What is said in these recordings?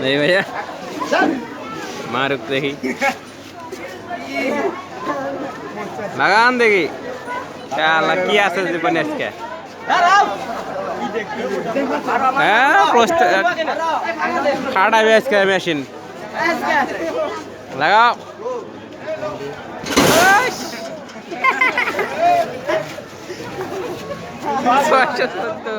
नहीं भैया। माँ रुक देगी लगान देगी क्या लकिया से बने इसके खाड़ा भी इसका मशीन लगाओ। तो।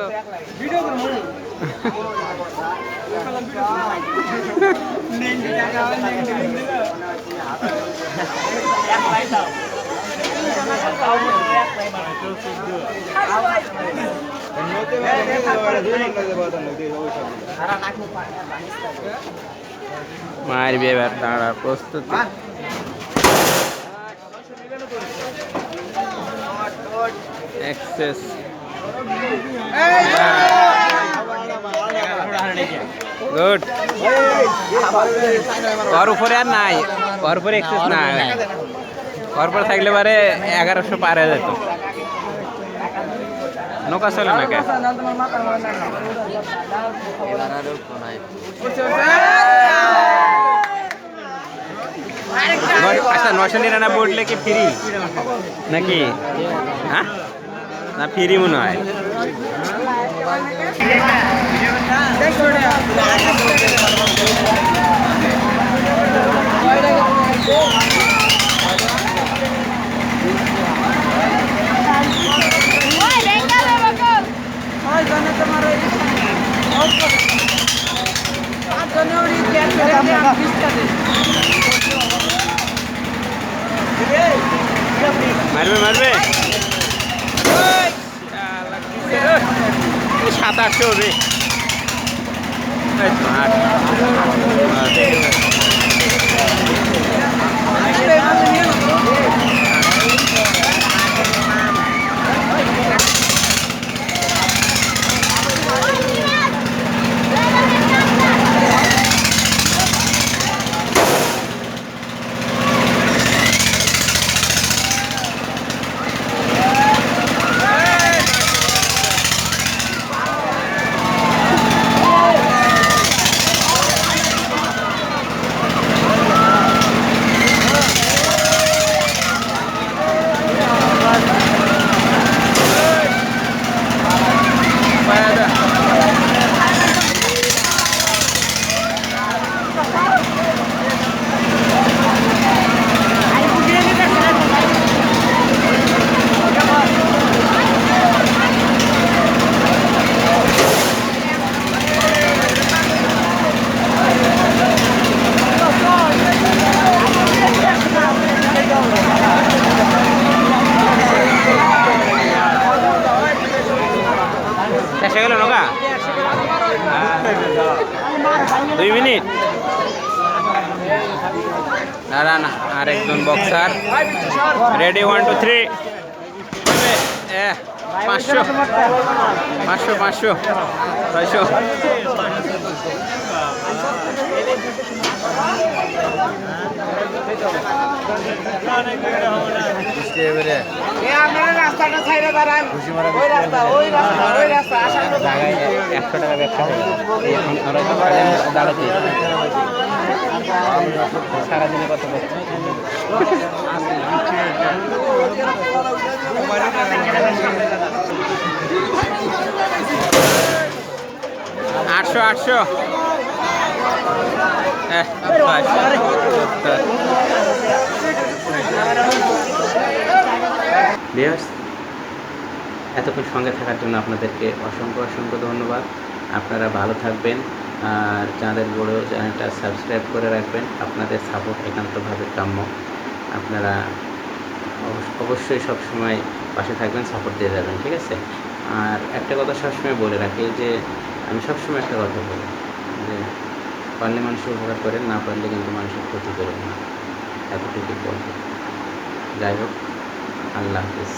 মারবে এবার দাঁড়া প্রস্তুত। এক্সেস গুড ওর উপরে আর নাই। ওর উপরে এক্সেস নাই। ওর উপরে থাকলে পারে এগারোশো পার হয়ে যেত। নৌকা চলে না আচ্ছা নশো নিরানব্বই উঠলে কি ফ্রি নাকি? হ্যাঁ? না ফ্রি মনে হয়। মারবে মারবে। আটশো রে। শেষ হয়ে গেল নৌকা? দুই মিনিট। দাঁড়ান আর একজন boxer ready one two three পাঁচশো পাঁচশো পাঁচশো, ছয়শো। একশো টাকা ব্যবসা এখন ওরা তো দাঁড়াতে সারাদিনে কত আটশো আটশো। এতক্ষণ সঙ্গে থাকার জন্য আপনাদেরকে অসংখ্য অসংখ্য ধন্যবাদ। আপনারা ভালো থাকবেন, আর চাঁদের বড় চ্যানেলটা সাবস্ক্রাইব করে রাখবেন, আপনাদের সাপোর্ট একান্তভাবে কাম্য। আপনারা অবশ্য- অবশ্যই সবসময় পাশে থাকবেন সাপোর্ট দিয়ে যাবেন, ঠিক আছে? আর একটা কথা সবসময় বলে রাখি যে, আমি সবসময় একটা কথা বলি যে পারলে মানুষের উপকার করেন, না পারলে কিন্তু মানুষের ক্ষতি করেন না। এতটুকু বলব। যাই হোক, আল্লাহ হাফিজ।